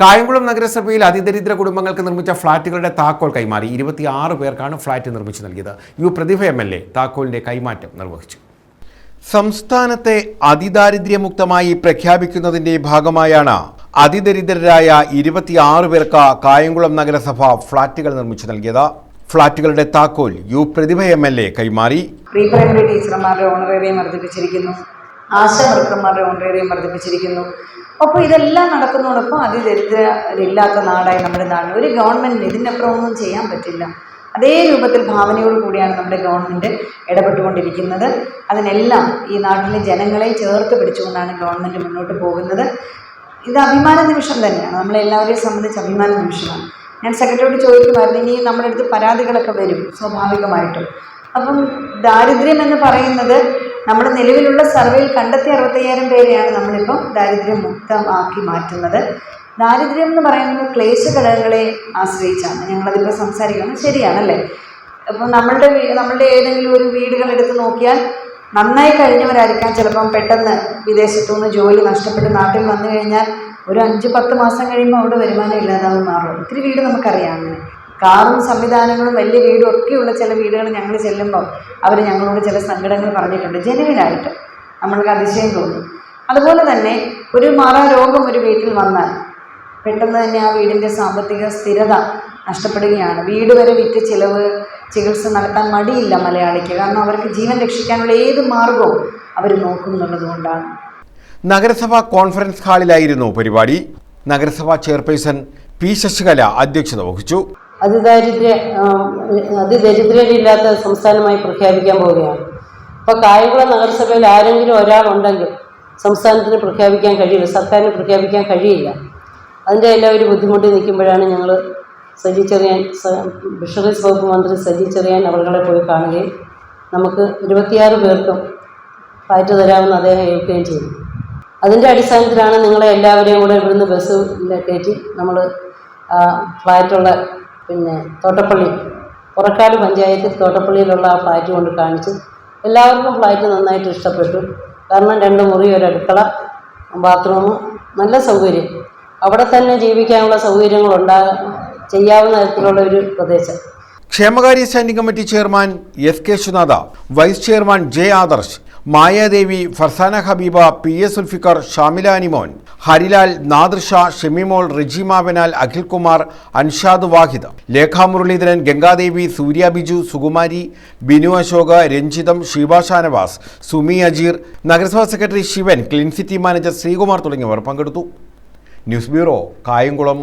കായംകുളം നഗരസഭയിൽ അതിദരിദ്ര കുടുംബങ്ങൾക്ക് നിർമ്മിച്ച ഫ്ളാറ്റുകളുടെ താക്കോൽ കൈമാറി. ഇരുപത്തിയാറ് പേർക്കാണ് ഫ്ളാറ്റ് നിർമ്മിച്ചു നൽകിയത്. U Prathibha M L A താക്കോലിന്റെ കൈമാറ്റം നിർവഹിച്ചു. സംസ്ഥാനത്തെ അതിദാരിദ്ര്യമുക്തമായി പ്രഖ്യാപിക്കുന്നതിന്റെ ഭാഗമായാണ് അതിദരിദ്രരായ ഇരുപത്തിയാറ് പേർക്ക് കായംകുളം നഗരസഭ ഫ്ളാറ്റുകൾ നിർമ്മിച്ചു നൽകിയത്. ഫ്ളാറ്റുകളുടെ താക്കോൽ U Prathibha M L A കൈമാറി. പ്രീ പ്രൈമറി ടീച്ചർമാരുടെ ഓണറേറിയം വർദ്ധിപ്പിച്ചിരിക്കുന്നു. ആശാ ഓൺറേറിയം വർദ്ധിപ്പിച്ചിരിക്കുന്നു അപ്പോൾ ഇതെല്ലാം നടക്കുന്നതോടൊപ്പം അതിദരിദ്രരില്ലാത്ത നാടായി നമ്മുടെ നാടിന്. ഒരു ഗവൺമെന്റിന് ഇതിനപ്പുറം ഒന്നും ചെയ്യാൻ പറ്റില്ല. അതേ രൂപത്തിൽ ഭാവനയോട് കൂടിയാണ് നമ്മുടെ ഗവൺമെന്റ് ഇടപെട്ടുകൊണ്ടിരിക്കുന്നത്. അതിനെല്ലാം ഈ നാട്ടിലെ ജനങ്ങളെ ചേർത്ത് പിടിച്ചുകൊണ്ടാണ് ഗവൺമെന്റ് മുന്നോട്ട് പോകുന്നത്. ഇത് അഭിമാന നിമിഷം തന്നെയാണ്. നമ്മളെല്ലാവരെയും സംബന്ധിച്ച് അഭിമാന നിമിഷമാണ്. ഞാൻ സെക്രട്ടറിയോട് ചോദിക്കുമായിരുന്നു ഇനി നമ്മുടെ അടുത്ത് പരാതികളൊക്കെ വരും സ്വാഭാവികമായിട്ടും. അപ്പം ദാരിദ്ര്യം എന്ന് പറയുന്നത് നമ്മുടെ നിലവിലുള്ള സർവേയിൽ കണ്ടെത്തിയ അറുപത്തയ്യായിരം പേരെയാണ് നമ്മളിപ്പം ദാരിദ്ര്യം മുക്തമാക്കി മാറ്റുന്നത്. ദാരിദ്ര്യം എന്ന് പറയുന്നത് ക്ലേശ ഘടകങ്ങളെ ആശ്രയിച്ചാണ്. ഞങ്ങളതിപ്പോൾ സംസാരിക്കുന്നത് ശരിയാണല്ലേ? അപ്പോൾ നമ്മളുടെ നമ്മളുടെ ഏതെങ്കിലും ഒരു വീടുകൾ എടുത്ത് നോക്കിയാൽ നന്നായി കഴിഞ്ഞവരായിരിക്കാം ചിലപ്പം പെട്ടെന്ന് വിദേശത്തു നിന്ന് ജോലി നഷ്ടപ്പെട്ട് നാട്ടിൽ വന്നു കഴിഞ്ഞാൽ ഒരു അഞ്ച് പത്ത് മാസം കഴിയുമ്പോൾ അവിടെ വരുമാനം ഇല്ലാതാവും മാറും ഒത്തിരി വീട് നമുക്കറിയാം അങ്ങനെ. കാറും സംവിധാനങ്ങളും വലിയ വീടും ഒക്കെയുള്ള ചില വീടുകൾ ഞങ്ങൾ ചെല്ലുമ്പോൾ അവർ ഞങ്ങളോട് ചില സങ്കടങ്ങൾ പറഞ്ഞിട്ടുണ്ട്. ജനുവിനായിട്ട് നമ്മൾക്ക് അതിശയം തോന്നും. അതുപോലെ തന്നെ ഒരു മാറാരോഗം ഒരു വീട്ടിൽ വന്നാൽ പെട്ടെന്ന് തന്നെ ആ വീടിന്റെ സാമ്പത്തിക സ്ഥിരത നഷ്ടപ്പെടുകയാണ്. വീട് വരെ വിറ്റ് ചിലവ് ചികിത്സ നടത്താൻ മടിയില്ല മലയാളിക്ക്. കാരണം അവർക്ക് ജീവൻ രക്ഷിക്കാനുള്ള ഏത് മാർഗവും അവർ നോക്കും എന്നുള്ളത് കൊണ്ടാണ്. നഗരസഭാ കോൺഫറൻസ് ഹാളിലായിരുന്നു പരിപാടി. നഗരസഭാ ചെയർപേഴ്സൺ പി ശശികല അധ്യക്ഷത വഹിച്ചു. അതിദാരിദ്ര്യ അതിദരിദ്രരില്ലാത്ത സംസ്ഥാനമായി പ്രഖ്യാപിക്കാൻ പോവുകയാണ്. അപ്പോൾ കായംകുളം നഗരസഭയിൽ ആരെങ്കിലും ഒരാളുണ്ടെങ്കിൽ സംസ്ഥാനത്തിന് പ്രഖ്യാപിക്കാൻ കഴിയില്ല സർക്കാരിന് പ്രഖ്യാപിക്കാൻ കഴിയില്ല. അതിന്റെ എല്ലാം ഒരു ബുദ്ധിമുട്ടി നിൽക്കുമ്പോഴാണ് ഞങ്ങൾ സജി ചെറിയാൻ ഫിഷറീസ് വകുപ്പ് മന്ത്രി സജി ചെറിയാൻ അവരുടെ പോയി കാണുകയും നമുക്ക് ഇരുപത്തിയാറ് പേർക്കും പാറ്റ് തരാമെന്ന് അദ്ദേഹം ഏൽക്കുകയും ചെയ്തു. അതിന്റെ അടിസ്ഥാനത്തിലാണ് നിങ്ങളെ എല്ലാവരെയും കൂടെ ഇവിടുന്ന് ബസ്സിൽ കയറ്റി നമ്മൾ ഫ്ലാറ്റുള്ള പിന്നെ തോട്ടപ്പള്ളി. പുറക്കാട് പഞ്ചായത്തിൽ തോട്ടപ്പള്ളിയിലുള്ള ആ ഫ്ലാറ്റ് കൊണ്ട് കാണിച്ച് എല്ലാവർക്കും ഫ്ലാറ്റ് നന്നായിട്ട് ഇഷ്ടപ്പെട്ടു. കാരണം രണ്ട് മുറി ഒരു അടുക്കള ബാത്റൂം നല്ല സൗകര്യം. അവിടെ തന്നെ ജീവിക്കാനുള്ള സൗകര്യങ്ങളുണ്ടാ ചെയ്യാവുന്ന തരത്തിലുള്ള ഒരു പ്രദേശം. ക്ഷേമകാര്യ standing committee chairman S K Sunatha vice chairman J Adarsh Mayadevi Farsana Habeeba P S Sulfikar Shamila Animon Harilal Nadrisha Shemimol Rijima Akhil Akhilkumar Anshad Vahid Lekha Muraleedharan Gangadevi Surya Biju Sukumari Binu Ashok Ranjitham Sheeba Shanavas Sumi Ajeer നഗരസഭാ secretary Sivan clean city manager Sreekumar തുടങ്ങിയവർ പങ്കെടുത്തു. News bureau Kayamkulam.